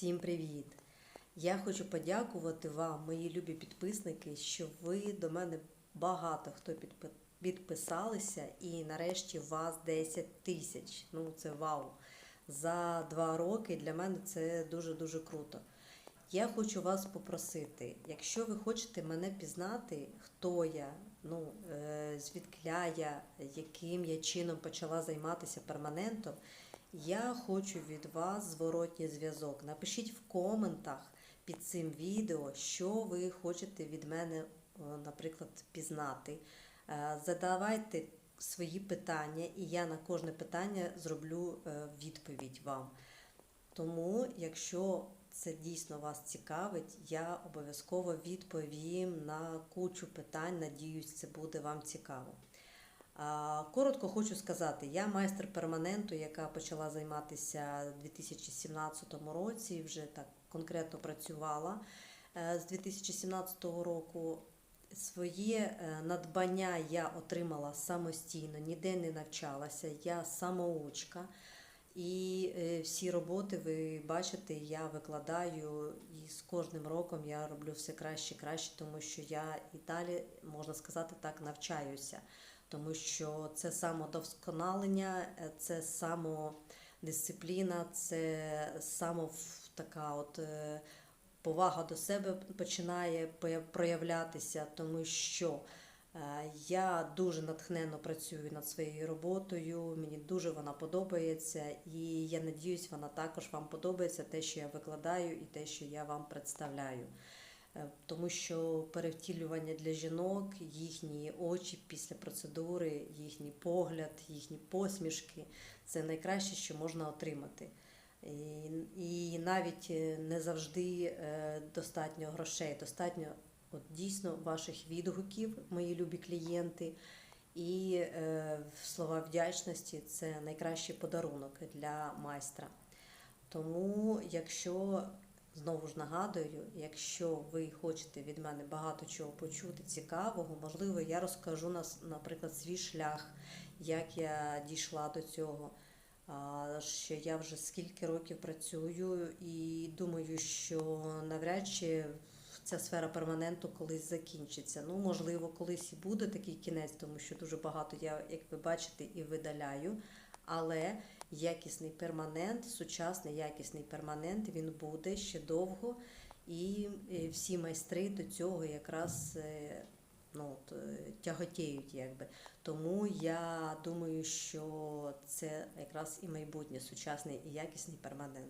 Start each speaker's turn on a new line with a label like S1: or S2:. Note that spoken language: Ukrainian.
S1: Всім привіт! Я хочу подякувати вам, мої любі підписники, що ви до мене багато хто підписалися, і нарешті вас 10 тисяч. Ну це вау! За два роки для мене це дуже дуже круто. Я хочу вас попросити, якщо ви хочете мене пізнати, хто я, ну е, звідкля я, яким я чином почала займатися перманентом, я хочу від вас зворотній зв'язок. Напишіть в коментах під цим відео, що ви хочете від мене, е, наприклад, пізнати. Е, Задавайте свої питання, і я на кожне питання зроблю е, відповідь вам. Тому, якщо це дійсно вас цікавить, я обов'язково відповім на кучу питань. Надіюсь, це буде вам цікаво. Коротко хочу сказати, я майстер перманенту, яка почала займатися у 2017 році, вже так конкретно працювала е, з 2017 року. Своє е, надбання я отримала самостійно, ніде не навчалася, я самоучка. І е, всі роботи ви бачите, я викладаю, і з кожним роком я роблю все краще і краще, тому що я і далі, можна сказати так, навчаюся. Тому що це самодосконалення, е, це самодисципліна, це само така от е, повага до себе починає проявлятися, тому що е, я дуже натхненно працюю над своєю роботою, мені дуже вона подобається, і я надіюсь, вона також вам подобається те, що я викладаю, і те, що я вам представляю. Е, Тому що перевтілювання для жінок, їхні очі після процедури, їхній погляд, їхні посмішки це найкраще, що можна отримати. І, і навіть е, не завжди е, достатньо грошей, достатньо от дійсно ваших відгуків, мої любі клієнти. І е, слова вдячності це найкращий подарунок для майстра. Тому, якщо знову ж нагадую, якщо ви хочете від мене багато чого почути цікавого, можливо, я розкажу нас, наприклад, свій шлях, як я дійшла до цього. Що я вже скільки років працюю, і думаю, що навряд чи ця сфера перманенту колись закінчиться. Ну, можливо, колись і буде такий кінець, тому що дуже багато я, як ви бачите, і видаляю. Але якісний перманент, сучасний якісний перманент, він буде ще довго, і е, всі майстри до цього якраз е, ну, е, тяготіють, якби. Тому я думаю, що це якраз і майбутнє сучасний і якісний перманент.